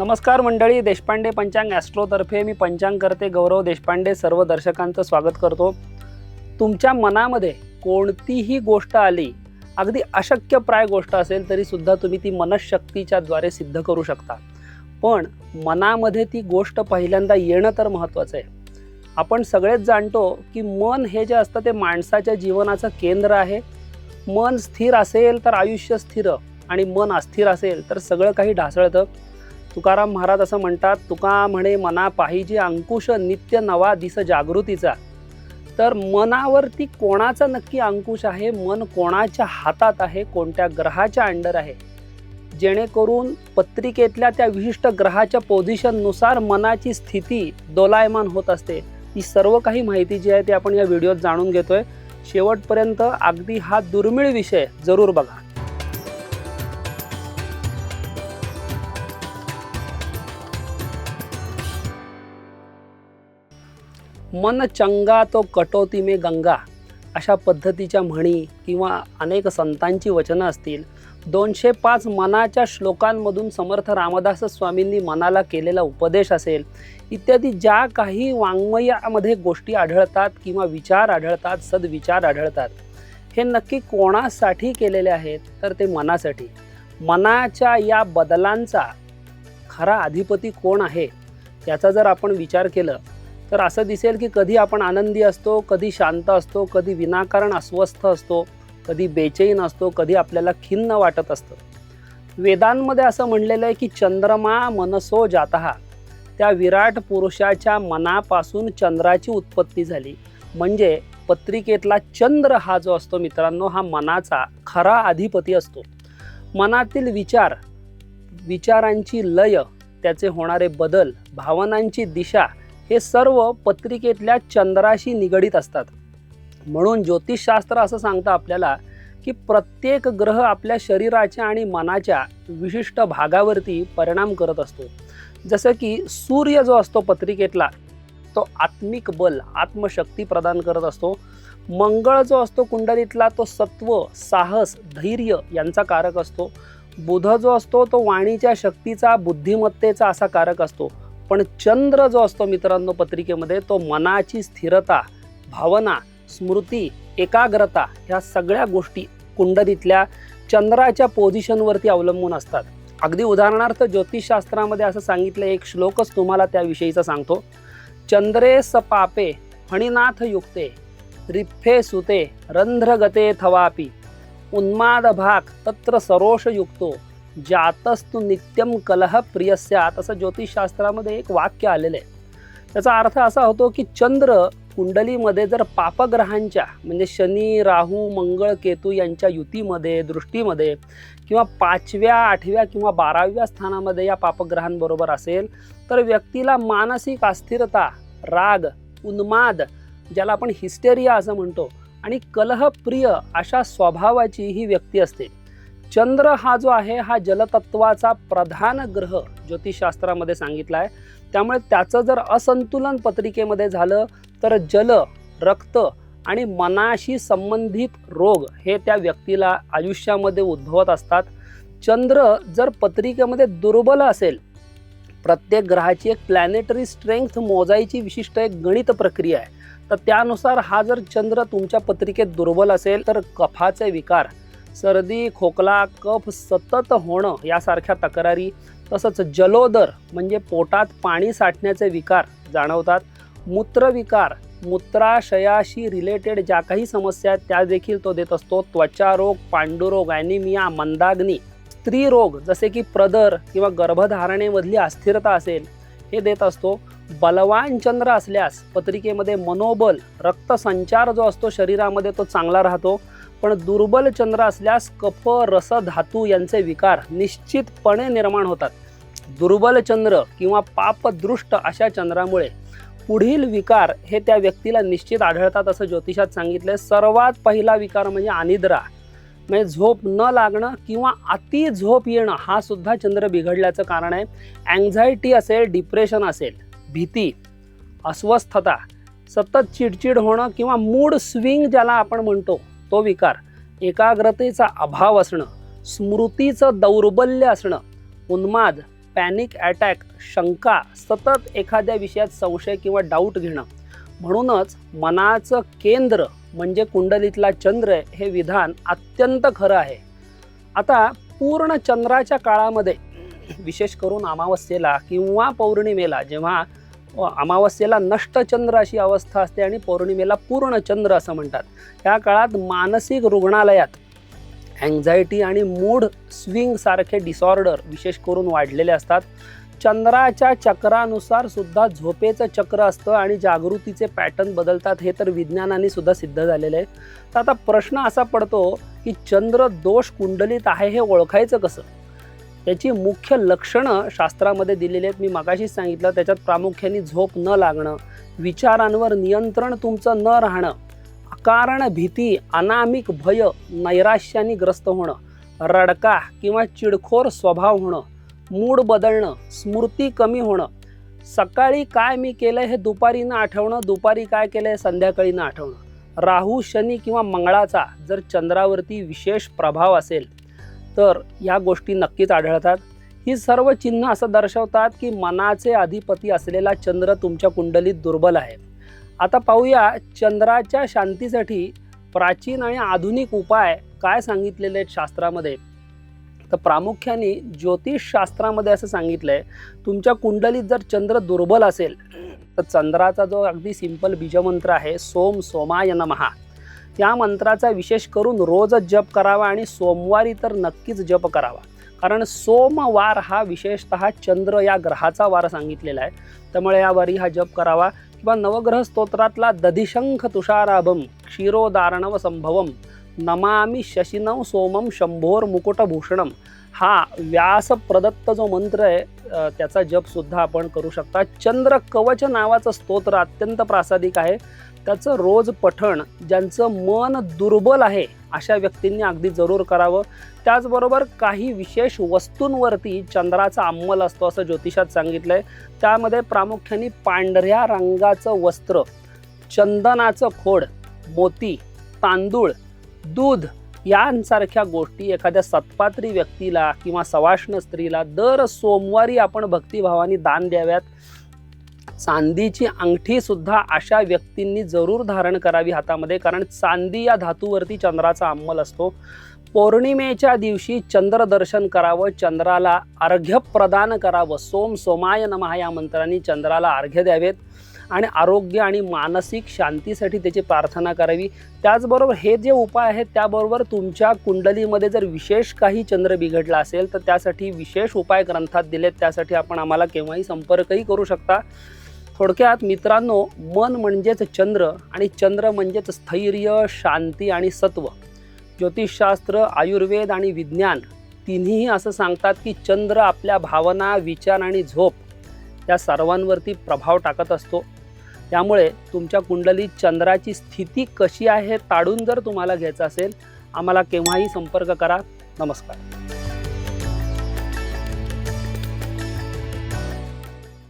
नमस्कार मंडळी देशपांडे पंचांग ॲस्ट्रोतर्फे मी पंचांग करते गौरव देशपांडे सर्व दर्शकांचं स्वागत करतो. तुमच्या मनामध्ये कोणतीही गोष्ट आली अगदी अशक्यप्राय गोष्ट असेल तरीसुद्धा तुम्ही ती मनशक्तीच्या द्वारे सिद्ध करू शकता. पण मनामध्ये ती गोष्ट पहिल्यांदा येणं तर महत्त्वाचं आहे. आपण सगळेच जाणतो की मन हे जे असतं ते माणसाच्या जीवनाचं केंद्र आहे. मन स्थिर असेल तर आयुष्य स्थिर आणि मन अस्थिर असेल तर सगळं काही ढासळतं. तुकाराम महाराज असं म्हणतात तुका म्हणे मना पाहिजे अंकुश नित्य नवा दिस जागृतीचा. तर मनावरती कोणाचा नक्की अंकुश आहे? मन कोणाच्या हातात आहे? कोणत्या ग्रहाच्या अंडर आहे? जेणेकरून पत्रिकेतल्या त्या विशिष्ट ग्रहाच्या पोझिशननुसार मनाची स्थिती दोलायमान होत असते. ही सर्व काही माहिती जी आहे ती आपण या व्हिडिओत जाणून घेतोय. शेवटपर्यंत अगदी हा दुर्मिळ विषय जरूर बघा. मन चंगा तो कटोती मे गंगा. अशा पद्धतीच्या म्हणी किंवा अनेक संतांची वचनं असतील. दोनशे पाच मनाच्या श्लोकांमधून समर्थ रामदास स्वामींनी मनाला केलेला उपदेश असेल. इत्यादी ज्या काही वाङ्मयामध्ये गोष्टी आढळतात किंवा विचार आढळतात सद्विचार आढळतात हे नक्की कोणासाठी केलेले आहेत? तर ते मनासाठी. मनाच्या या बदलांचा खरा अधिपती कोण आहे? याचा जर आपण विचार केलं तर असं दिसेल की कधी आपण आनंदी असतो कधी शांत असतो कधी विनाकारण अस्वस्थ असतो कधी बेचैन असतो कधी आपल्याला खिन्न वाटत असतं. वेदांमध्ये असं म्हणलेलं आहे की चंद्रमा मनसो जातहा त्या विराट पुरुषाच्या मनापासून चंद्राची उत्पत्ती झाली. म्हणजे पत्रिकेतला चंद्र हा जो असतो मित्रांनो हा मनाचा खरा अधिपती असतो. मनातील विचार विचारांची लय त्याचे होणारे बदल भावनांची दिशा हे सर्व पत्रिकेतल्या चंद्राशी निगडीत असतात. म्हणून ज्योतिषशास्त्र असं सांगतं आपल्याला की प्रत्येक ग्रह आपल्या शरीराच्या आणि मनाच्या विशिष्ट भागावरती परिणाम करत असतो. जसं की सूर्य जो असतो पत्रिकेतला तो आत्मिक बल आत्मशक्ती प्रदान करत असतो. मंगळ जो असतो कुंडलीतला तो सत्व साहस धैर्य यांचा कारक असतो. बुध जो असतो तो वाणीच्या शक्तीचा बुद्धिमत्तेचा असा कारक असतो. पण चंद्र जो असतो मित्रांनो पत्रिकेमध्ये तो मनाची स्थिरता भावना स्मृती एकाग्रता ह्या सगळ्या गोष्टी कुंडलीतल्या चंद्राच्या पोझिशनवरती अवलंबून असतात. अगदी उदाहरणार्थ ज्योतिषशास्त्रामध्ये असं सांगितलं एक श्लोकच तुम्हाला त्याविषयीचा सांगतो. चंद्रे सपापे हणिनाथ युक्ते रिफ्फे सुते रंध्रगते थवापी उन्माद भाग तत्र सरोष युक्तो जातस्तु नित्यम कलह प्रियस्यात असं ज्योतिषशास्त्रामध्ये एक वाक्य आलेलं आहे. त्याचा अर्थ असा होतो की चंद्र कुंडलीमध्ये जर पापग्रहांच्या म्हणजे शनी राहू मंगळ केतू यांच्या युतीमध्ये दृष्टीमध्ये किंवा पाचव्या आठव्या किंवा बाराव्या स्थानामध्ये या पापग्रहांबरोबर असेल तर व्यक्तीला मानसिक अस्थिरता राग उन्माद ज्याला आपण हिस्टेरिया असं म्हणतो आणि कलहप्रिय अशा स्वभावाची ही व्यक्ती असते. चंद्र हा जो आहे हा जलतत्वाचा प्रधान ग्रह ज्योतिषशास्त्रामध्ये सांगितला आहे त्यामुळे त्याचं जर असंतुलन पत्रिकेमध्ये झालं तर जल रक्त आणि मनाशी संबंधित रोग हे त्या व्यक्तीला आयुष्यामध्ये उद्भवत असतात. चंद्र जर पत्रिकेमध्ये दुर्बल असेल प्रत्येक ग्रहाची एक प्लॅनेटरी स्ट्रेंथ मोजायची विशिष्ट एक गणित प्रक्रिया आहे. तर त्यानुसार हा जर चंद्र तुमच्या पत्रिकेत दुर्बल असेल तर कफाचे विकार सर्दी खोकला कफ सतत होणं यासारख्या तक्रारी तसंच जलोदर म्हणजे पोटात पाणी साठण्याचे विकार जाणवतात. मूत्रविकार मूत्राशयाशी रिलेटेड ज्या काही समस्या आहेत त्या देखील तो देत असतो. त्वचारोग पांडुरोग ॲनिमिया मंदाग्नी स्त्रीरोग जसे की प्रदर किंवा गर्भधारणेमधली अस्थिरता असेल हे देत असतो. बलवान चंद्र असल्यास पत्रिकेमध्ये मनोबल रक्तसंचार जो असतो शरीरामध्ये तो चांगला राहतो. पण दुर्बल चंद्र असल्यास कफ रस धातू यांचे विकार निश्चितपणे निर्माण होतात. दुर्बल चंद्र किंवा पापदृष्ट अशा चंद्रामुळे पुढील विकार हे त्या व्यक्तीला निश्चित आढळतात असं ज्योतिषात सांगितलंय. सर्वात पहिला विकार म्हणजे अनिद्रा. म्हणजे झोप न लागणं किंवा अति झोप येणं हा सुद्धा चंद्र बिघडल्याचं कारण आहे. अँझायटी असेल डिप्रेशन असेल भीती अस्वस्थता सतत चिडचिड होणं किंवा मूड स्विंग ज्याला आपण म्हणतो तो विकार एकाग्रतेचा अभाव असणं स्मृतीचं दौर्बल्य असणं उन्माद पॅनिक अटॅक शंका सतत एखाद्या विषयात संशय किंवा डाऊट घेणं. म्हणूनच मनाचं केंद्र म्हणजे कुंडलीतला चंद्र हे विधान अत्यंत खरं आहे. आता पूर्ण चंद्राच्या काळामध्ये विशेष करून अमावस्येला किंवा पौर्णिमेला जेव्हा अमावस्येला नष्ट चंद्र अशी अवस्था असते आणि पौर्णिमेला पूर्ण चंद्र असं म्हणतात. या काळात मानसिक रुग्णालयात अँझायटी आणि मूड स्विंग सारखे डिसऑर्डर विशेष करून वाढलेले असतात. चंद्राच्या चक्रानुसार सुद्धा झोपेचं चक्र असतं आणि जागृतीचे पॅटर्न बदलतात हे तर विज्ञानाने सुद्धा सिद्ध झालेलं आहे. तर आता प्रश्न असा पडतो की चंद्र दोष कुंडलीत आहे हे ओळखायचं कसं? त्याची मुख्य लक्षणं शास्त्रामध्ये दिलेली आहेत. मी मगाशीच सांगितलं त्याच्यात प्रामुख्याने झोप न लागणं विचारांवर नियंत्रण तुमचं न राहणं अकारण भीती अनामिक भय नैराश्याने ग्रस्त होणं रडका किंवा चिडखोर स्वभाव होणं मूड बदलणं स्मृती कमी होणं सकाळी काय मी केलं हे दुपारी न आठवणं दुपारी काय केलं हे संध्याकाळी न आठवणं राहू शनी किंवा मंगळाचा जर चंद्रावरती विशेष प्रभाव असेल तर या गोष्टी नक्कीच आढळतात. ही सर्व चिन्ह असं दर्शवतात की मनाचे अधिपती असलेला चंद्र तुमच्या कुंडलीत दुर्बल आहे. आता पाहूया चंद्राच्या शांतीसाठी प्राचीन आणि आधुनिक उपाय काय सांगितलेले आहेत शास्त्रामध्ये. तर प्रामुख्याने ज्योतिषशास्त्रामध्ये असं सांगितलं आहे तुमच्या कुंडलीत जर चंद्र दुर्बल असेल तर चंद्राचा जो अगदी सिंपल बीजमंत्र आहे सोम सोमाय नमहा त्या मंत्राचा विशेष करून रोज जप करावा आणि सोमवारी तर नक्कीच जप करावा. कारण सोमवार हा विशेषतः चंद्र या ग्रहाचा वार सांगितलेला आहे. त्यामुळे या वारी हा जप करावा. किंवा नवग्रह स्तोत्रातला दधिशंख तुषाराभम क्षीरोदारणव संभवम नमामि शशिनव सोमम शंभोर मुकुटभूषणम हा व्यास प्रदत्त जो मंत्र आहे त्याचा जपसुद्धा आपण करू शकता. चंद्र कवच नावाचं स्तोत्र अत्यंत प्रासादिक आहे. त्याचं रोज पठण ज्यांचं मन दुर्बल आहे अशा व्यक्तींनी अगदी जरूर करावं. त्याचबरोबर काही विशेष वस्तूंवरती चंद्राचा अंमल असतो असं ज्योतिषात सांगितलं आहे त्यामध्ये प्रामुख्याने पांढऱ्या रंगाचं वस्त्र चंदनाचं खोड मोती तांदूळ दूध यांसारख्या गोष्टी एखाद्या सत्पात्री व्यक्तीला किंवा सवाष्ण स्त्रीला दर सोमवारी आपण भक्तिभावाने दान द्याव्यात. चांदीची अंगठी सुद्धा अशा व्यक्तींनी जरूर धारण करावी हातामध्ये कारण चांदी या धातूवरती चंद्राचा अंमल असतो. पौर्णिमेच्या दिवशी चंद्रदर्शन करावं चंद्राला अर्घ्य प्रदान करावं. सोम सोमाय नमः या मंत्रांनी चंद्राला अर्घ्य द्यावेत आणि आरोग्य आणि मानसिक शांतीसाठी त्याची प्रार्थना करावी. त्याचबरोबर हे जे उपाय आहेत त्याबरोबर तुमच्या कुंडलीमध्ये जर विशेष काही चंद्र बिघडला असेल तर त्यासाठी विशेष उपाय ग्रंथात दिलेत. त्यासाठी आपण आम्हाला केव्हाही संपर्कही करू शकता. थोडक्यात मित्रांनो मन म्हणजेच चंद्र आणि चंद्र म्हणजेच स्थैर्य शांती आणि सत्व. ज्योतिषशास्त्र आयुर्वेद आणि विज्ञान तिन्हीही असं सांगतात की चंद्र आपल्या भावना विचार आणि झोप या सर्वांवरती प्रभाव टाकत असतो. त्यामुळे तुमच्या कुंडलीत चंद्राची स्थिती कशी आहे हे ताडून जर तुम्हाला घ्यायचं असेल आम्हाला केव्हाही संपर्क करा. नमस्कार.